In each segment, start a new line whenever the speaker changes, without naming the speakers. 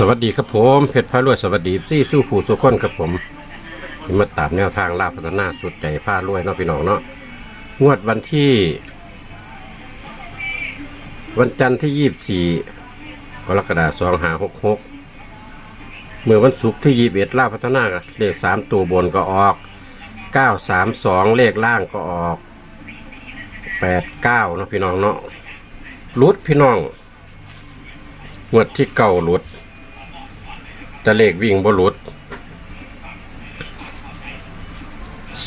สวัสดีครับผมเพชรพารวยสวัสดีซี่สู้ผู้สุขคนครับผมที่มาตามแนวทางลาพัฒนาสุดใจผ้ารวยเนาะพี่น้องเนาะงวดวันที่ วันจันทร์ที่ยี่สี่กรกฎาคมสองหาหกหกเมื่อวันศุกร์ที่ยี่สิบเอ็ดลาพัฒนาเลขสามตัวบนก็ออกเก้าสามสองเลขล่างก็ออกแปดเก้าเนาะพี่น้องเนาะรุดพี่น้องงวดที่เก่าหลุด แต่เลขวิ่งบ่หลุด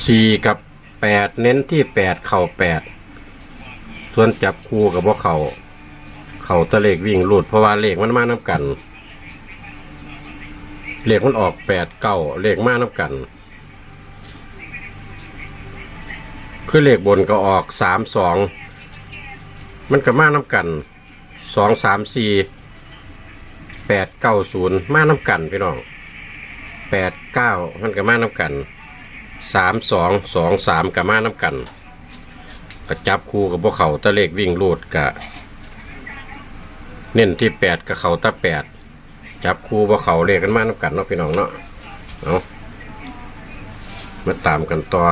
สี่กับแปดเน้นที่แปดเข่าแปดส่วนจับคู่กับว่าเขาเข่าตะเลขวิ่งหลุดเพราะว่าเลขมันมาน้ำกัน เลขมันออกแปดเก้าเลขมาน้ำกันคือเลขบนก็ออกสามสองมันก็มาน้ำกันสองสามสี่ แปดเก้าศูนย์มาน้ำกันพี่น้องแปดเก้ามันก็มาน้ำกันสามสองสองสามก็มาน้ำกันก็จับคู่กับพวกเขาตะเลขวิ่งรูดกะ เน้นที่แปดกับเขาตะแปดจับคู่พวกเขาเลขกันมาน้ำกันเนาะพี่น้องเนาะเอามาตามกันต่อ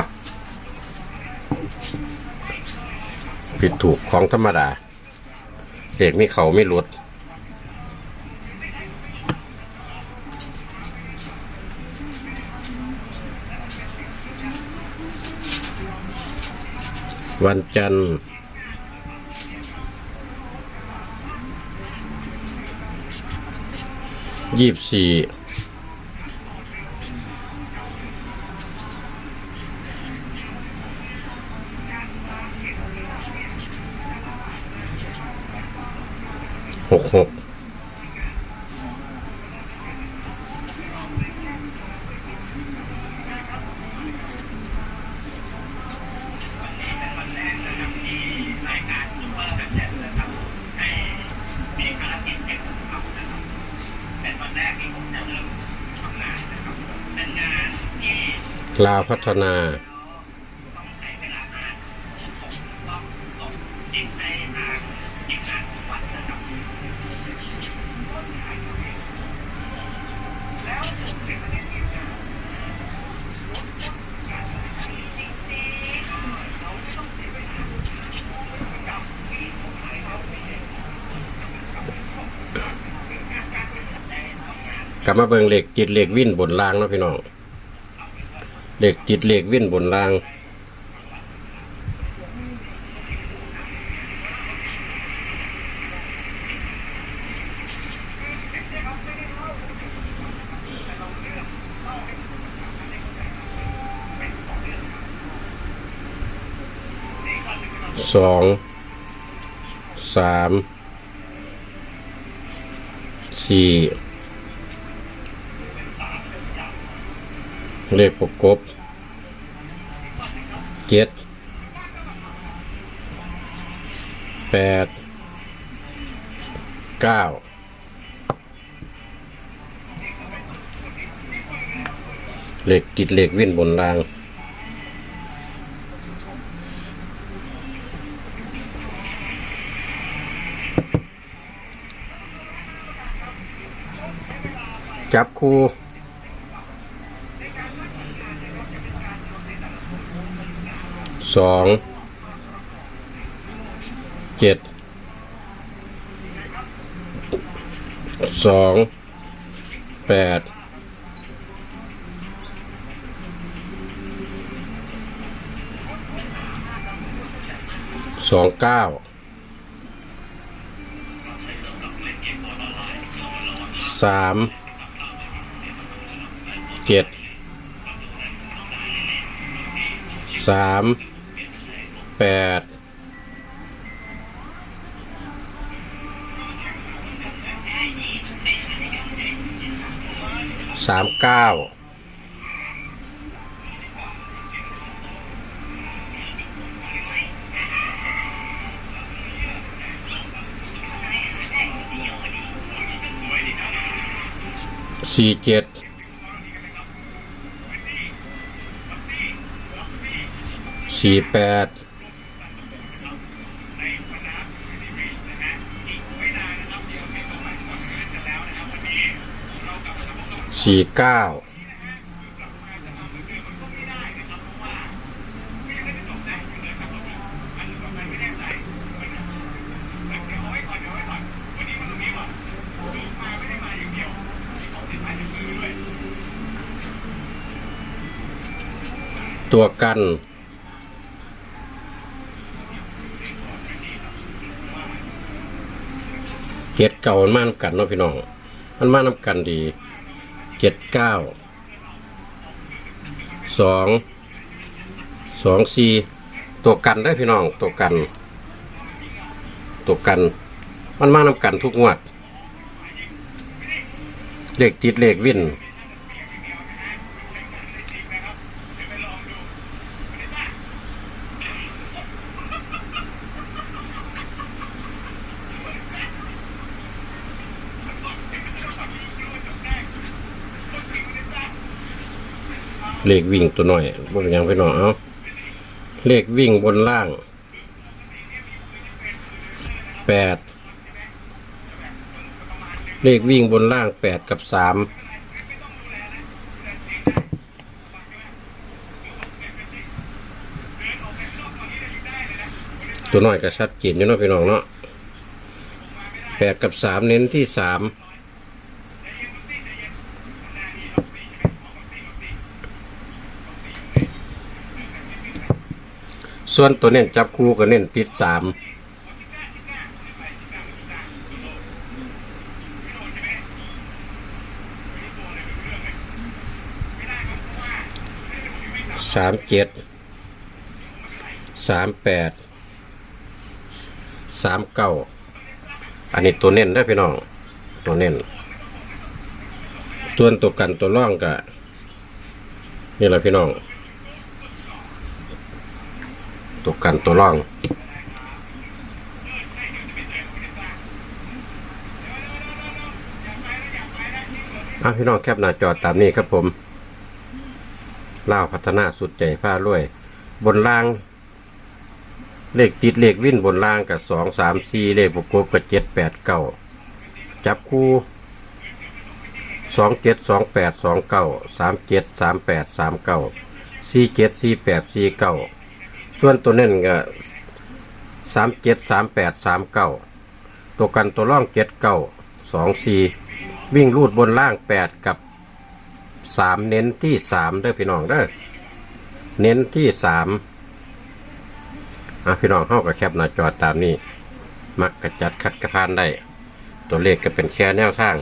ผิดถูกของธรรมดาเลขมีเขาไม่หลุด วันจันทร์ยี่สิบสี่หกหก ลาวพัฒนา กลับมาเบิงเหล็กจิตเหล็กวิ่นบนรางเนาะพี่น้อง เหล็กจิตเหล็กวิ่นบนราง สอง สาม สี่ เลขประกบเจ็ดแปดเก้าเลขติดเลขวิ่นบนราง จับคู่ สองเจ็ดสองแปดสองเก้าสามเจ็ดสาม แปดสามเก้าสี่เจ็ดสี่แปด สี่เก้าตัวกัน เจ็ดเก่ามันมานำกันเนาะพี่น้อง มันมานำกันดี เจ็ดเก้าสองสองสี่ตัวกันได้พี่น้องตัวกัน ตัวกัน มันมานำกันทุกงวด เลขติดเลขวิ่น เลขวิ่งตัวหน่อยบนยังไปหน่อยเอาเลขวิ่งบนล่างแปดเลขวิ่งบนล่างแปดกับสามตัวน้อยก็ชัดเจนอยู่เนาะพี่น้องเนาะแปดกับสามเน้นที่สาม ส่วนตัวเน้นจับคู่ก็เน้นติดสามสามเจ็ดสามแปดสามเก้าอันนี้ตัวเน้นได้พี่น้อง ตัวเน้นส่วนตัวกันตัวร่องก็นี่แหละพี่น้อง ตัวกันตัวร่อง อะพี่น้องแคปหน้าจอตามนี้ครับผมเล่าพัฒนาสุดใจผ้ารวย บนล่าง เลขติดเลขวิ่นบนล่างกับสองสามสี่เลขประกบกับเจ็ดแปดเก้าจับคู่สองเจ็ดสองแปดสองเก้าสามเจ็ดสามแปดสามเก้าสี่เจ็ดสี่แปดสี่เก้า ส่วนตัวเน่นก็สามเจ็ดสามแปดสามเก้าตัวกันตัวร่องเจ็ดเก้าสองสี่วิ่งรูดบนล่างแปดกับสามเน้นที่สามเด้อพี่น้องเด้อเน้นที่สามอะพี่น้องเข้ากับแคปหน้าจอตามนี้ มักกระจัดคัดกระพานได้ ตัวเลขก็เป็นแค่แนวทาง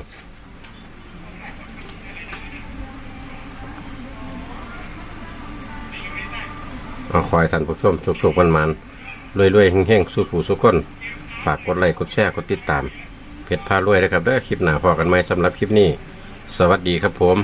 เอาคอยท่านผู้ชมสุกๆมันๆรวยๆแห้งๆสู้ผู้สู้คนฝากกดไลค์กดแชร์กดติดตามเพจพารวยนะครับเด้อคลิปหน้าพอกันไหมสำหรับคลิปนี้ สวัสดีครับผม